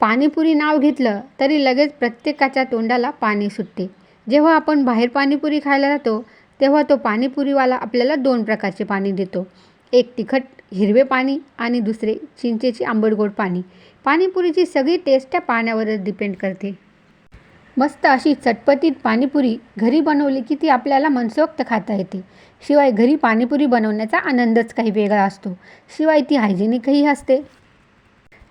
पाणीपुरी नाव घेतलं तरी लगेच प्रत्येकाच्या तोंडाला पाणी सुटते. जेव्हा आपण बाहेर पाणीपुरी खायला जातो तेव्हा तो पाणीपुरीवाला आपल्याला दोन प्रकारचे पाणी देतो. एक तिखट हिरवे पाणी आणि दुसरे चिंचेची आंबट गोड पाणी. पाणीपुरीची सगळी टेस्ट त्या पाण्यावरच डिपेंड करते. मस्त अशी चटपटीत पाणीपुरी घरी बनवली की ती आपल्याला मनसोक्त खाता येते. शिवाय घरी पाणीपुरी बनवण्याचा आनंदच काही वेगळा असतो. शिवाय ती हायजेनिकही असते.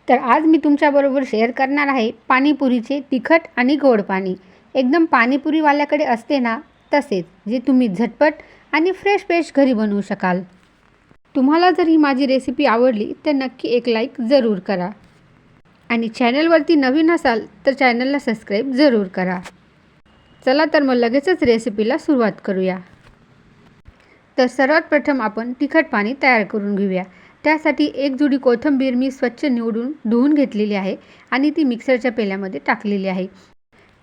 तर आज मी तुमच्याबरोबर शेअर करणार आहे पाणीपुरीचे तिखट आणि गोड पाणी. एकदम पाणीपुरीवाल्याकडे असते ना तसेच जे तुम्ही झटपट आणि फ्रेश फ्रेश घरी बनवू शकाल. तुम्हाला जर ही माझी रेसिपी आवडली तर नक्की एक लाईक जरूर करा. आणि चॅनलवरती नवीन असाल तर चॅनलला सबस्क्राईब जरूर करा. चला तर मग लगेचच रेसिपीला सुरुवात करूया. तर सर्वात प्रथम आपण तिखट पाणी तयार करून घेऊया. त्यासाठी एक जुडी कोथिंबीर मी स्वच्छ निवडून धुवून घेतलेली आहे आणि ती मिक्सरच्या पेल्यामध्ये टाकलेली आहे.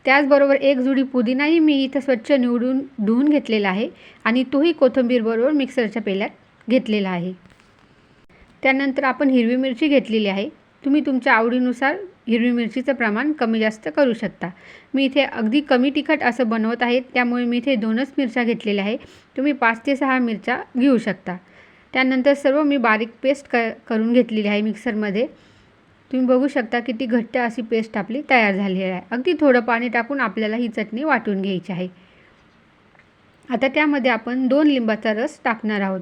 त्याचबरोबर एक जुडी पुदिनाही मी इथं स्वच्छ निवडून धुवून घेतलेला आहे आणि तोही कोथिंबीरबरोबर मिक्सरच्या पेल्यात घेतलेला आहे. त्यानंतर आपण हिरवी मिरची घेतलेली आहे. तुम्ही तुमच्या आवडीनुसार हिरवी मिरचीचं प्रमाण कमी जास्त करू शकता. मी इथे अगदी कमी तिखट असं बनवत आहे त्यामुळे मी इथे दोनच मिरच्या घेतलेल्या आहे. तुम्ही पाच ते सहा मिरच्या घेऊ शकता. त्यानंतर सर्व मी बारीक पेस्ट क करून घेतलेली आहे मिक्सरमध्ये. तुम्ही बघू शकता किती घट्ट अशी पेस्ट आपली तयार झालेली आहे. अगदी थोडं पाणी टाकून आपल्याला ही चटणी वाटून घ्यायची आहे. आता त्यामध्ये आपण दोन लिंबाचा रस टाकणार आहोत.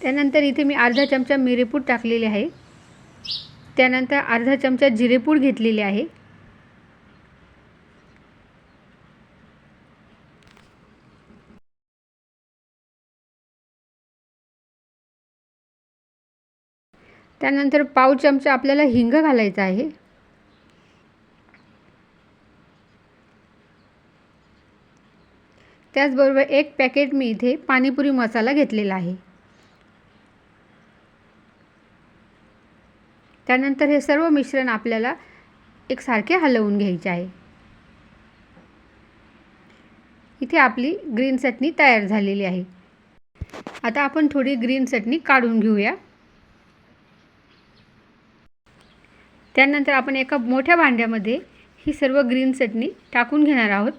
त्यानंतर इथे मी अर्धा चमचा मिरेपूड टाकलेले आहे. त्यानंतर अर्धा चमचा जिरेपूड घेतलेली आहे. त्यानंतर पाव चमचा आपल्याला हिंग घालायचा आहे. त्याचबरोबर एक पॅकेट मी इथे पाणीपुरी मसाला घेतलेला आहे. त्यानंतर हे सर्व मिश्रण आपल्याला एकसारखे हलवून घ्यायचे आहे. इथे आपली ग्रीन चटणी तयार झालेली आहे. आता आपण थोडी ग्रीन चटणी काढून घेऊया. त्यानंतर आपण एका मोठ्या भांड्यामध्ये ही सर्व ग्रीन चटणी टाकून घेणार आहोत.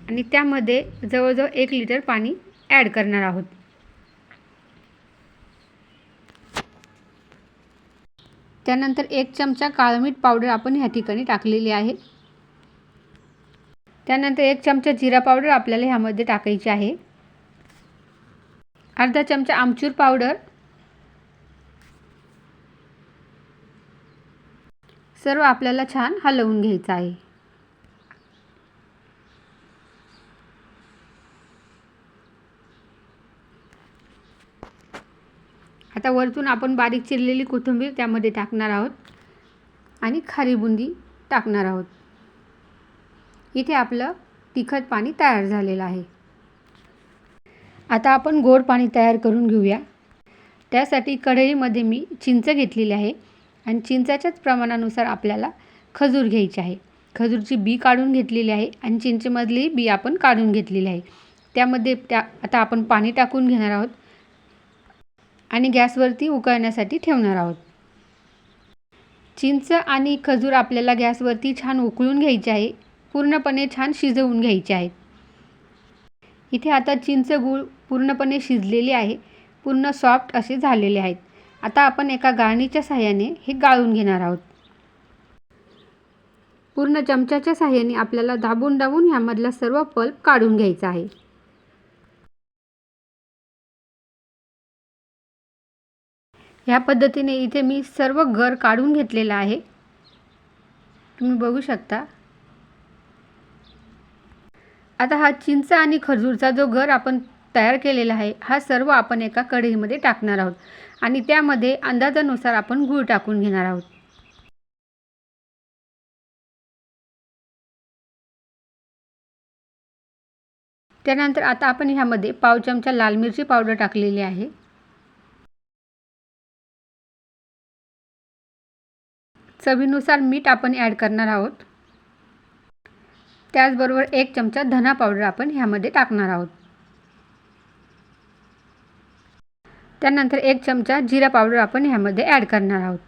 आणि त्यामध्ये जवळजवळ एक लिटर पाणी ॲड करणार आहोत. त्यानंतर एक चमचा काळमीठ पावडर आपण ह्या ठिकाणी टाकलेली आहे. त्यानंतर एक चमचा जिरा पावडर आपल्याला ह्यामध्ये टाकायची आहे. अर्धा चमचा आमचूर पावडर सर्व आपल्याला छान हलवून घ्यायचं आहे. आता वरतून आपण बारीक चिरलेली कोथिंबीर त्यामध्ये टाकणार आहोत आणि खारी बुंदी टाकणार आहोत. इथे आपलं तिखट पाणी तयार झालेलं आहे. आता आपण गोड पाणी तयार करून घेऊया. त्यासाठी कढईमध्ये मी चिंच घेतलेली आहे. आणि चिंचाच्याच प्रमाणानुसार आपल्याला खजूर घ्यायची आहे. खजूरची बी काढून घेतलेली आहे आणि चिंचेमधली बी आपण काढून घेतलेली आहे. त्यामध्ये त्या आता आपण पाणी टाकून घेणार आहोत आणि गॅसवरती उकळण्यासाठी ठेवणार आहोत. चिंच आणि खजूर आपल्याला गॅसवरती छान उकळून घ्यायचे आहे. पूर्णपणे छान शिजवून घ्यायचे आहेत. इथे आता चिंच गूळ पूर्णपणे शिजलेले आहे. पूर्ण सॉफ्ट असे झालेले आहेत. आता आपण एका गाळणीच्या साह्याने हे गाळून घेणार आहोत. पूर्ण चमच्याच्या साह्याने आपल्याला दाबून दाबून ह्यामधला सर्व पल्प काढून घ्यायचा आहे. ह्या पद्धतीने इथे मी सर्व गर काढून घेतलेला आहे. तुम्ही बघू शकता. आता हा चिंच आणि खजूरचा जो गर आपण तयार केलेला आहे. हा सर्व आपण एका कढईमध्ये टाकणार आहोत आणि त्यामध्ये अंदाजानुसार आपण गूळ टाकून घेणार आहोत. त्यानंतर आता आपण ह्यामध्ये पाव चमचा लाल मिरची पावडर टाकलेली आहे. चवीनुसार मीठ आपण ॲड करणार आहोत. त्याचबरोबर एक चमचा धना पावडर आपण ह्यामध्ये टाकणार आहोत. त्यानंतर एक चमचा जिरा पावडर आपण ह्यामध्ये ॲड करणार आहोत.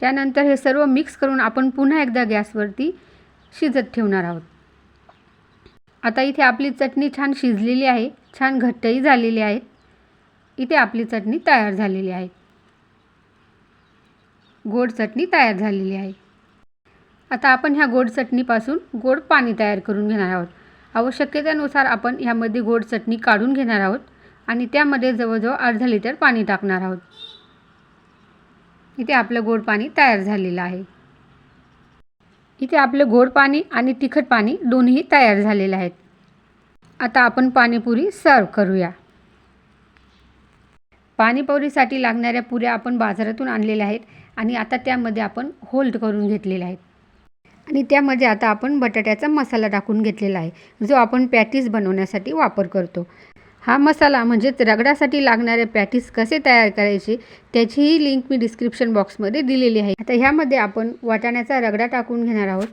त्यानंतर हे सर्व मिक्स करून आपण पुन्हा एकदा गॅसवरती शिजत ठेवणार आहोत. आता इथे आपली चटणी छान शिजलेली आहे छान घट्टही झालेली आहे. इथे आपली चटणी तयार झालेली आहे. गोड चटणी तयार झालेली आहे. आता आपण ह्या गोड चटणीपासून गोड पाणी तयार करून घेणार आहोत. आवश्यकतेनुसार आपण ह्यामध्ये गोड चटणी काढून घेणार आहोत. आणि त्यामध्ये जवळजवळ अर्धा लिटर पाणी टाकणार आहोत. इथे आपलं गोड पाणी तयार झालेलं आहे. इथे आपलं गोड पाणी आणि तिखट पाणी दोन्ही तयार झालेले आहेत. आता आपण पाणीपुरी सर्व करूया. पाणीपुरीसाठी लागणाऱ्या पुऱ्या आपण बाजारातून आणलेल्या आहेत आणि आता त्यामध्ये आपण होल्ड करून घेतलेल्या आहेत. आणि त्यामध्ये आता आपण बटाट्याचा मसाला टाकून घेतलेला आहे जो आपण पॅटीस बनवण्यासाठी वापर करतो. हा मसाला म्हणजेच रगडासाठी लागणारे पॅटीस कसे तयार करायचे त्याचीही लिंक मी डिस्क्रिप्शन बॉक्समध्ये दिलेली आहे. आता ह्यामध्ये आपण वाटाण्याचा रगडा टाकून घेणार आहोत.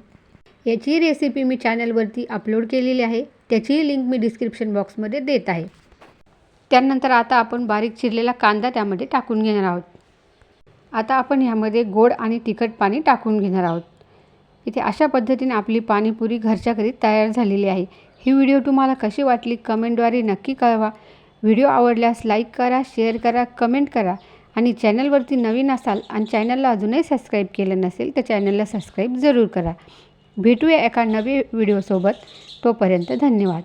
याची रेसिपी मी चॅनलवरती अपलोड केलेली आहे. त्याचीही लिंक मी डिस्क्रिप्शन बॉक्समध्ये देत आहे. त्यानंतर आता आपण बारीक चिरलेला कांदा त्यामध्ये टाकून घेणार आहोत. आता आपण ह्यामध्ये गोड आणि तिखट पाणी टाकून घेणार आहोत. इथे अशा पद्धतीने आपली पाणीपुरी घरच्या घरी तयार झालेली आहे. ही व्हिडिओ तुम्हाला कशी वाटली कमेंटद्वारे नक्की कळवा. व्हिडिओ आवडल्यास लाईक करा शेअर करा कमेंट करा आणि चॅनलवरती नवीन असाल आणि चॅनलला अजूनही सबस्क्राईब केलं नसेल तर चॅनलला सबस्क्राईब जरूर करा. भेटूया एका नवी व्हिडिओसोबत. तोपर्यंत धन्यवाद.